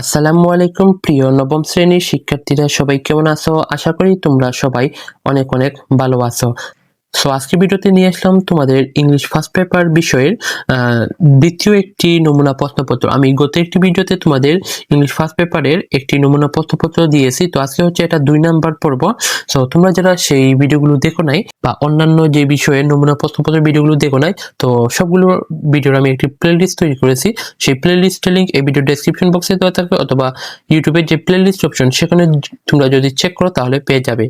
আসসালামু আলাইকুম, প্রিয় নবম শ্রেণির শিক্ষার্থীরা, সবাই কেমন আছো? আশা করি তোমরা সবাই অনেক অনেক ভালো আছো। সো আজকে ভিডিওতে নিয়ে আসলাম তোমাদের ইংলিশ ফার্স্ট পেপার বিষয়ের দ্বিতীয় একটি নমুনা প্রশ্নপত্র। আমি গত একটি ভিডিওতে তোমাদের ইংলিশ ফার্স্ট পেপারের একটি নমুনা প্রশ্নপত্র দিয়েছি। তো আজকে হচ্ছে এটা দুই নাম্বার পর্ব। সো তোমরা যারা সেই ভিডিওগুলো দেখো নাই বা অন্যান্য যে বিষয়ের নমুনা প্রশ্নপত্র ভিডিওগুলো দেখো নাই, তো সবগুলো ভিডিওর আমি একটি প্লেলিস্ট তৈরি করেছি। সেই প্লেলিস্টের লিঙ্ক এই ভিডিও ডেসক্রিপশন বক্সে দেওয়া থাকবে অথবা ইউটিউবের যে প্লেলিস্ট অপশন সেখানে তোমরা যদি চেক করো তাহলে পেয়ে যাবে।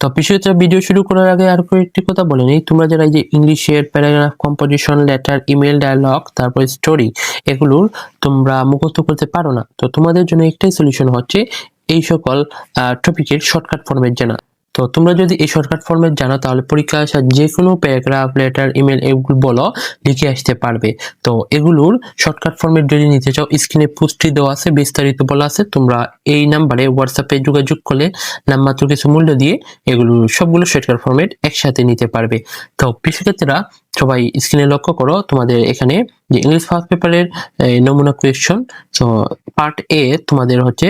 তো বিষয়টা ভিডিও শুরু করার আগে আর একটি কথা বলে নিই। তোমরা যারা এই যে ইংলিশের paragraph composition letter email dialogue তারপর স্টোরি এগুলোর তোমরা মুখস্থ করতে পারো না। তো তোমাদের জন্য একটাই সলিউশন হচ্ছে এই সকল টপিকের শর্টকাট ফর্মেট জানা। তো তোমরা যদি এই শর্টকাট ফরম্যাট জানো, তাহলে পরীক্ষা আসা যে কোনো প্যারাগ্রাফ লেটার ইমেল এগুলো বলো, লিখে আসতে পারবে। তো এগুলোর শর্টকাট ফরম্যাট যদি নিতে চাও স্ক্রিনে পুষ্টি দেওয়া আছে, বিস্তারিত বলা আছে, তোমরা এই নাম্বারে হোয়াটসঅ্যাপে যোগাযোগ করলে নামমাত্র কিছু মূল্য দিয়ে এগুলো, সবগুলো শর্টকাট ফর্মেট একসাথে নিতে পারবে। তো শিক্ষার্থীরা সবাই স্ক্রিনে লক্ষ্য করো, তোমাদের এখানে যে ইংলিশ ফার্স্ট পেপারের নমুনা কোয়েশ্চন তো পার্ট এ তোমাদের হচ্ছে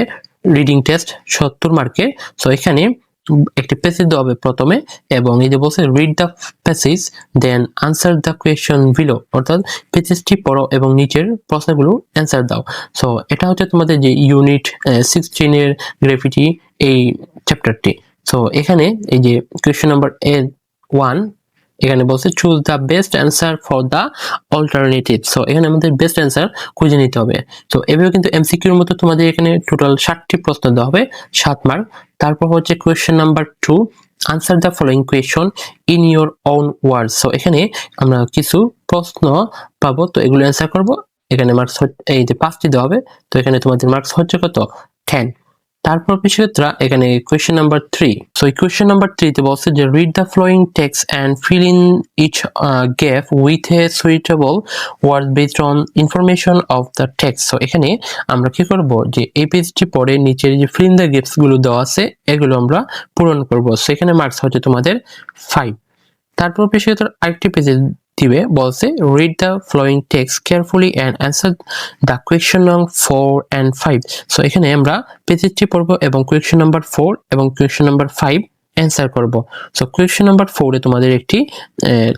রিডিং টেস্ট সত্তর মার্কের তো এখানে একটি প্যাসেজ দেওয়া হবে প্রথমে, এবং এই যে বলছে read the passage then answer the question below অর্থাৎ প্যাসেজটি পড়ো এবং নিচের প্রশ্নগুলো অ্যান্সার দাও। সো এটা হচ্ছে তোমাদের যে ইউনিট সিক্সটিনের গ্রেভিটি এই চ্যাপ্টারটি সো এখানে এই যে কোয়েশ্চন নাম্বার এ ওয়ান এখানে বলছে choose the best answer for the alternative so এখানে আমাদের বেস্ট অ্যান্সার খুঁজে নিতে হবে। তো এভাবে কিন্তু এমসিকিউর মতো তোমাদের এখানে টোটাল ষাটটি প্রশ্ন দেওয়া হবে, সাত মার্ক তারপর হচ্ছে question number two answer the following question in your own word so এখানে আমরা কিছু প্রশ্ন পাবো, তো এগুলো অ্যান্সার করব। এখানে মার্কস এই যে পাঁচটি দেওয়া হবে, তো এখানে তোমাদের মার্কস হচ্ছে কত? টেন তারপর বিষয়টা এখানে কোয়েশ্চেন নাম্বার থ্রি সো এই কোয়েশ্চেন নাম্বার থ্রিতে বলছে যে read the following text and fill in each gap with a suitable word based on information of the text so এখানে আমরা কি করব? যে, এই পেজটি পরে নিচের যে ফিল ইন দ্য গ্যাপসগুলো দেওয়া আছে, এগুলো আমরা পূরণ করব। সো এখানে মার্কস হচ্ছে তোমাদের ফাইভ তারপর বিষয়টা আরেকটি পেজে দিবে, বলছে read the following text carefully and answer the question নং ফোর অ্যান্ড ফাইভ সো এখানে আমরা পেজেসটি পড়ব এবং কোয়েশ্চন নাম্বার ফোর এবং কোয়েশ্চন নাম্বার ফাইভ অ্যান্সার করব। সো কোয়েশ্চন নাম্বার ফোরে তোমাদের একটি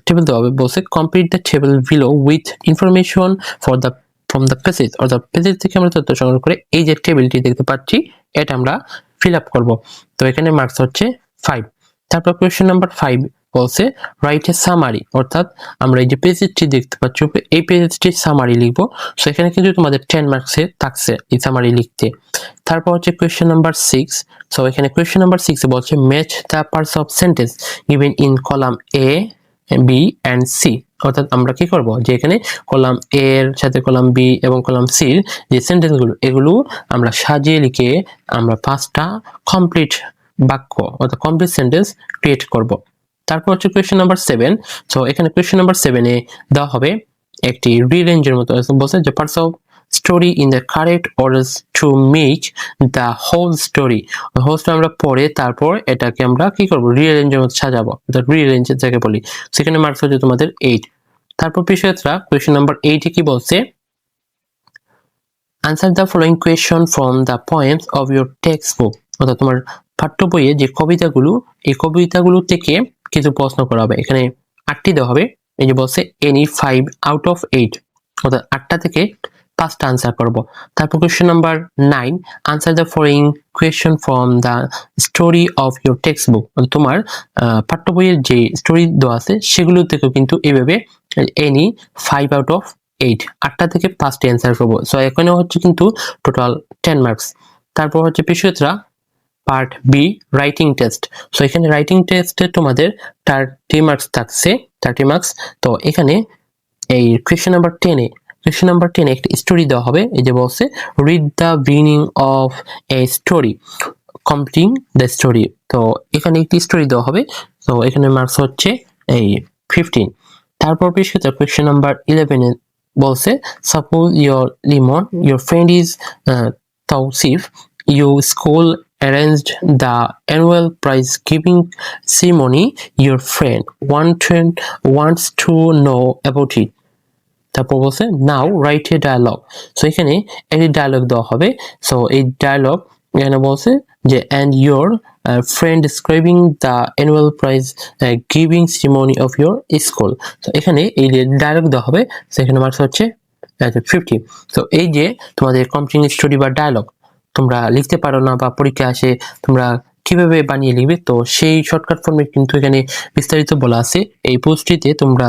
টেবিল দেওয়া হবে, বলছে complete the table below with information for the from the passage অর্থাৎ পেজেস থেকে আমরা তথ্য সংগ্রহ করে এই যে টেবিলটি দেখতে পাচ্ছি, এটা আমরা ফিল আপ করব। তো, এখানে মার্কস হচ্ছে ফাইভ তারপর কোয়েশ্চেন নাম্বার ফাইভ বলছে রাইট এ সামারি অর্থাৎ আমরা এই যে পেজটি দেখতে পাচ্ছি এই পেজটি সামারি লিখব। সো এখানে কিন্তু তোমাদের টেন মার্কসে থাকছে এই সামারি লিখতে। তারপর হচ্ছে কোয়েশ্চেন নাম্বার সিক্স সো এখানে কোয়েশ্চেন নাম্বার সিক্সে বলছে match the parts of sentence given in column A B and C অর্থাৎ আমরা কি করব? যে এখানে কলাম এ এর সাথে কলাম বি এবং কলাম সির যে সেন্টেন্সগুলো এগুলো আমরা সাজিয়ে লিখে আমরা পাঁচটা কমপ্লিট বাক্য, অর্থাৎ কমপ্লিট সেন্টেন্স ক্রিয়েট করব। তারপর হচ্ছে কোয়েশ্চেন নাম্বার সেভেন সো এখানে কোয়েশ্চেন নাম্বার সেভেনে দেওয়া হবে একটি রিরেঞ্জের মতো। বলছে যে parts of story in the correct order to make the whole story whole story আমরা পড়ে তারপর এটাকে আমরা কি করব? রিঅ্যারেঞ্জের মতো সাজাবো। রিঅ্যারেঞ্জের যাকে বলি। সেখানে মার্কস হচ্ছে তোমাদের এইট তারপর বিষয়টা কোয়েশ্চেন নাম্বার এইটে কি বলছে? Answer the following question from the points of your textbook অর্থাৎ তোমার পাঠ্য বইয়ে যে কবিতাগুলো, এই কবিতাগুলো থেকে কিছু প্রশ্ন করা হবে। এখানে আটটি দেওয়া হবে। এই যে বলছে any five out of eight অর্থাৎ আটটা থেকে পাঁচটা আনসার করব। তারপর question number nine answer the following question from the story of your textbook তোমার পাঠ্য বইয়ের যে স্টোরি দেওয়া আছে সেগুলো থেকেও কিন্তু এইভাবে any five out of eight আটটা থেকে পাঁচটি অ্যান্সার করব। সো এখানে হচ্ছে কিন্তু টোটাল টেন মার্কস তারপর হচ্ছে বিষয়টা part B writing test so এখানে রাইটিং টেস্টে তোমাদের থার্টি মার্কস থাকছে থার্টি মার্কস তো এখানে এই কোয়েশ্চেন নাম্বার টেনে কোয়েশ্চেন নাম্বার টেনে একটি স্টোরি দেওয়া হবে, এই যে বলছে read the beginning of a story completing the story তো এখানে একটি স্টোরি দেওয়া হবে, তো এখানে মার্কস হচ্ছে এই ফিফটিন তারপর বিষয়টা কোয়েশ্চেন নাম্বার ইলেভেনে বলছে suppose your Limon your friend is Tausif you school arranged the annual prize giving ceremony, your friend. Wants to know about it. তারপর বলছে now write a dialogue so এখানে একটি ডায়ালগ দেওয়া হবে। সো এই dialogue এখানে বলছে যে and your friend describing the annual prize giving ceremony of your school তো এখানে এই যে ডায়ালগ দেওয়া হবে, সেখানে মার্কস হচ্ছে ফিফটি তো এই যে তোমাদের কম্পিউটিং স্টোরি বা ডায়ালগ তোমরা লিখতে পারো না বা পরীক্ষা আসে তোমরা কীভাবে বানিয়ে লিখবে? তো সেই শর্টকাট ফর্মে কিন্তু এখানে বিস্তারিত বলা আছে। এই পোস্টটিতে তোমরা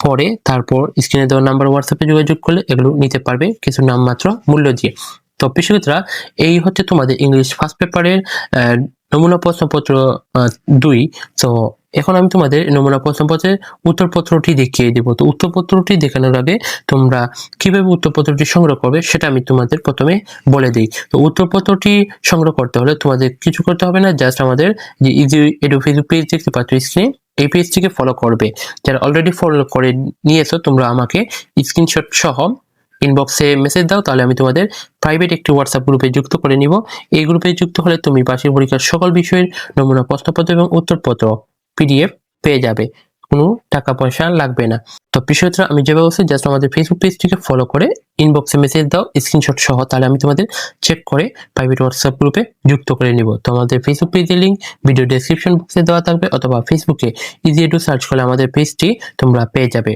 পরে তারপর স্ক্রিনে দেওয়া নাম্বার হোয়াটসঅ্যাপে যোগাযোগ করলে এগুলো নিতে পারবে কিছু নামমাত্র মূল্য দিয়ে। তো প্রিয়মিত্রা এই হচ্ছে তোমাদের ইংলিশ ফার্স্ট পেপারের নমুনা প্রশ্নপত্র দুই। তো এখন আমি তোমাদের নমুনা প্রশ্নপত্রের উত্তরপত্রটি দেখিয়ে দেবো। তো উত্তরপত্রটি দেখানোর আগে তোমরা কীভাবে উত্তরপত্রটি সংগ্রহ করবে সেটা আমি তোমাদের প্রথমে বলে দিই। তো উত্তরপত্রটি সংগ্রহ করতে হলে তোমাদের কিছু করতে হবে না জাস্ট আমাদের যে ইজি এডু ফেসবুক পেজ দেখতে পাচ্ছ স্ক্রিনে এই পেজটিকে ফলো করবে। যারা অলরেডি ফলো করে নিয়েছো, তোমরা আমাকে স্ক্রিনশট সহ ইনবক্সে মেসেজ দাও, তাহলে আমি তোমাদের প্রাইভেট একটি হোয়াটসঅ্যাপ গ্রুপে যুক্ত করে নিব। এই গ্রুপে যুক্ত হলে তুমি বার্ষিক পরীক্ষার সকল বিষয়ের নমুনা প্রশ্নপত্র এবং উত্তরপত্র পিডিএফ পেয়ে যাবে। কোনো টাকা পয়সা লাগবে না। তো বিষয়টা আমি যেভাবে বলছি জাস্ট আমাদের ফেসবুক পেজটিকে ফলো করে ইনবক্সে মেসেজ দাও স্ক্রিনশট সহ, তাহলে আমি তোমাদের চেক করে প্রাইভেট হোয়াটসঅ্যাপ গ্রুপে যুক্ত করে নিব। তো আমাদের ফেসবুক পেজের লিঙ্ক ভিডিও ডেসক্রিপশন বক্সে দেওয়া থাকবে, অথবা ফেসবুকে ইজি টু সার্চ করলে আমাদের পেজটি তোমরা পেয়ে যাবে।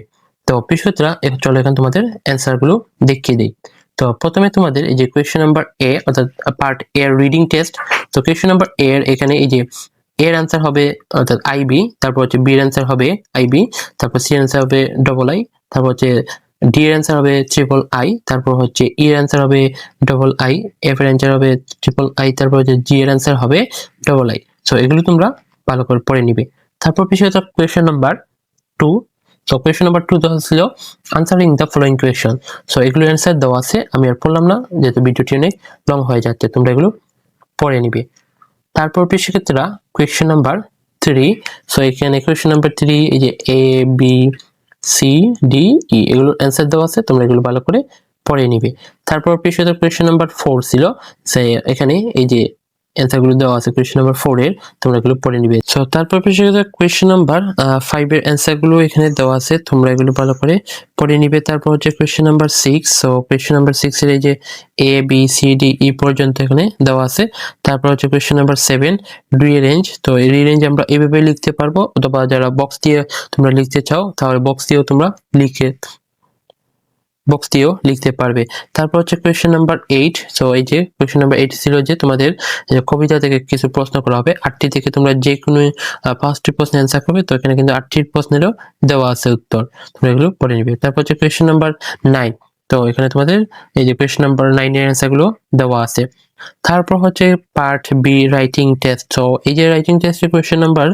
তো বিষয়টা চলো এখন তোমাদের অ্যান্সারগুলো দেখিয়ে দিই। তো প্রথমে তোমাদের এই যে কোয়েশ্চেন নাম্বার এ অর্থাৎ পার্ট এ রিডিং টেস্ট তো কোয়েশ্চেন নাম্বার এ এর এখানে এই যে এর অ্যান্সার হবে অর্থাৎ আইবি তারপর হচ্ছে বির অ্যান্সার হবে আইবি তারপর সি অ্যান্সার হবে ডবল আই তারপর হচ্ছে ডি এর অ্যান্সার হবে ট্রিপল আই তারপর হচ্ছে ই এর অ্যান্সার হবে ডবল আই এফ এর অ্যান্সার হবে ট্রিপল আই তারপর হচ্ছে জি এর অ্যান্সার হবে ডবল আই সো এগুলো তোমরা ভালো করে পড়ে নিবে। তারপর বিষয় কোয়েশ্চেন নাম্বার টু তো কোয়েশ্চেন নাম্বার টু দেওয়া ছিল answering the following question so এগুলো অ্যান্সার দেওয়া আছে, আমি আর পড়লাম না, যেহেতু ভিডিওটি অনেক লং হয়ে যাচ্ছে, তোমরা এগুলো পড়ে নিবে। তারপর শিক্ষার্থীরা কোয়েশ্চেন নাম্বার থ্রি সো এখানে কোয়েশ্চেন নাম্বার থ্রি এই যে A B C D E এগুলোর অ্যান্সার দেওয়া আছে, তোমরা এগুলো ভালো করে পড়ে নিবে। তারপর পেশাদার কোয়েশ্চেন নাম্বার ফোর ছিল। সে এখানে এই যে অ্যান্সারগুলো দেওয়া আছে কোয়েশ্চেন নাম্বার ফোর এর, তোমরা এগুলো পড়ে নিবে। সো তারপর কোয়েশ্চেন নাম্বার ফাইভ এর অ্যান্সারগুলো এখানে দেওয়া আছে, তোমরা এগুলো ভালো করে পড়ে নিবে। তারপর হচ্ছে question number six so question number six এর এই যে A B C D E পর্যন্ত এখানে দেওয়া আছে। তারপর হচ্ছে কোয়েশ্চেন নাম্বার সেভেন রিরেঞ্জ তো এই রিরেঞ্জ আমরা এভাবে লিখতে পারব, অথবা যারা বক্স দিয়ে তোমরা লিখতে চাও, তাহলে বক্স দিয়েও তোমরা লিখে বক্স দিয়েও লিখতে পারবে। তারপর হচ্ছে কোয়েশ্চেন নাম্বার এইট সো এই যে কোয়েশ্চেন নাম্বার এইট ছিল যে তোমাদের কবিতা থেকে কিছু প্রশ্ন করা হবে, আটটি থেকে তোমরা যে কোনো পাঁচটি প্রশ্নের অ্যান্সার করবে, তো এখানে কিন্তু আটটির প্রশ্নেরও দেওয়া আছে উত্তর। তোমরা এগুলো পড়ে নিবে। তারপর হচ্ছে কোয়েশ্চেন নাম্বার নাইন তো এখানে তোমাদের এই যে কোয়েশ্চেন নাম্বার নাইনের অ্যান্সারগুলো দেওয়া আছে। তারপর হচ্ছে পার্ট বি রাইটিং টেস্ট তো এই যে রাইটিং টেস্টের কোয়েশ্চেন নাম্বার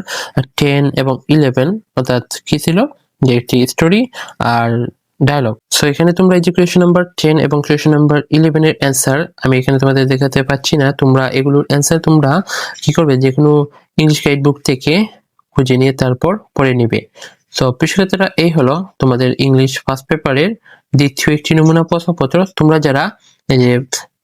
টেন এবং ইলেভেন অর্থাৎ কি ছিল? যে একটি স্টোরি আর ডায়লগ সো এখানে তোমরা এই যে কোয়েশ্চেন নাম্বার টেন এবং কোয়েশ্চেন নাম্বার ইলেভেনের অ্যান্সার আমি এখানে তোমাদের দেখাতে পাচ্ছি না। তোমরা এগুলোর অ্যান্সার তোমরা কি করবে? যে কোনো ইংলিশ গাইড বুক থেকে খুঁজে নিয়ে তারপর পড়ে নিবে। সো শিক্ষার্থীরা এই হলো তোমাদের ইংলিশ ফার্স্ট পেপারের দ্বিতীয় একটি নমুনা প্রশ্নপত্র। তোমরা যারা এই যে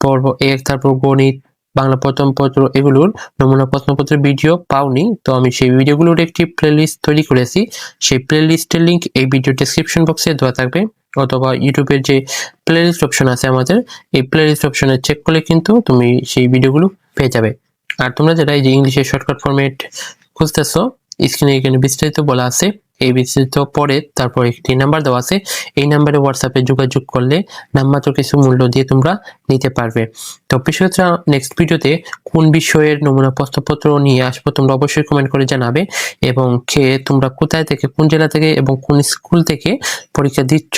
পর্ব এক তারপর গণিত বাংলা প্রথম পত্র এগুলোর নমুনা প্রশ্নপত্রের ভিডিও পাওনি, তো আমি সেই ভিডিওগুলোর একটি প্লেলিস্ট তৈরি করেছি। সেই প্লেলিস্টের লিঙ্ক এই ভিডিও ডেসক্রিপশন বক্সে দেওয়া থাকবে, অথবা ইউটিউবের যে প্লেলিস্ট অপশন আছে আমাদের, এই প্লেলিস্ট অপশনে চেক করলে কিন্তু তুমি সেই ভিডিওগুলো পেয়ে যাবে। আর তোমরা যারা এই যে ইংলিশের শর্টকাট ফরম্যাট খুঁজতেছো স্ক্রিনে এখানে বিস্তারিত বলা আছে। এই পরে তারপর একটি নাম্বার দেওয়া আছে। এই নাম্বারে হোয়াটসঅ্যাপে যোগাযোগ করলে নামমাত্র কিছু মূল্য দিয়ে তোমরা নিতে পারবে। তো বিষয়টা নেক্সট ভিডিওতে কোন বিষয়ের নমুনা প্রশ্নপত্র নিয়ে আসব তোমরা অবশ্যই কমেন্ট করে জানাবে এবং কে তোমরা কোথায় থেকে, কোন জেলা থেকে এবং কোন স্কুল থেকে পরীক্ষা দিচ্ছ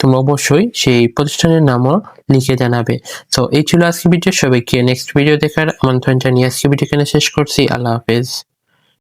তোমরা অবশ্যই সেই প্রতিষ্ঠানের নামও লিখে জানাবে। তো এই ছিল আজকে ভিডিও সবাইকে নেক্সট ভিডিও দেখার আমন্ত্রণ জানিয়ে আজকে ভিডিও এখানে শেষ করছি। আল্লাহ হাফেজ।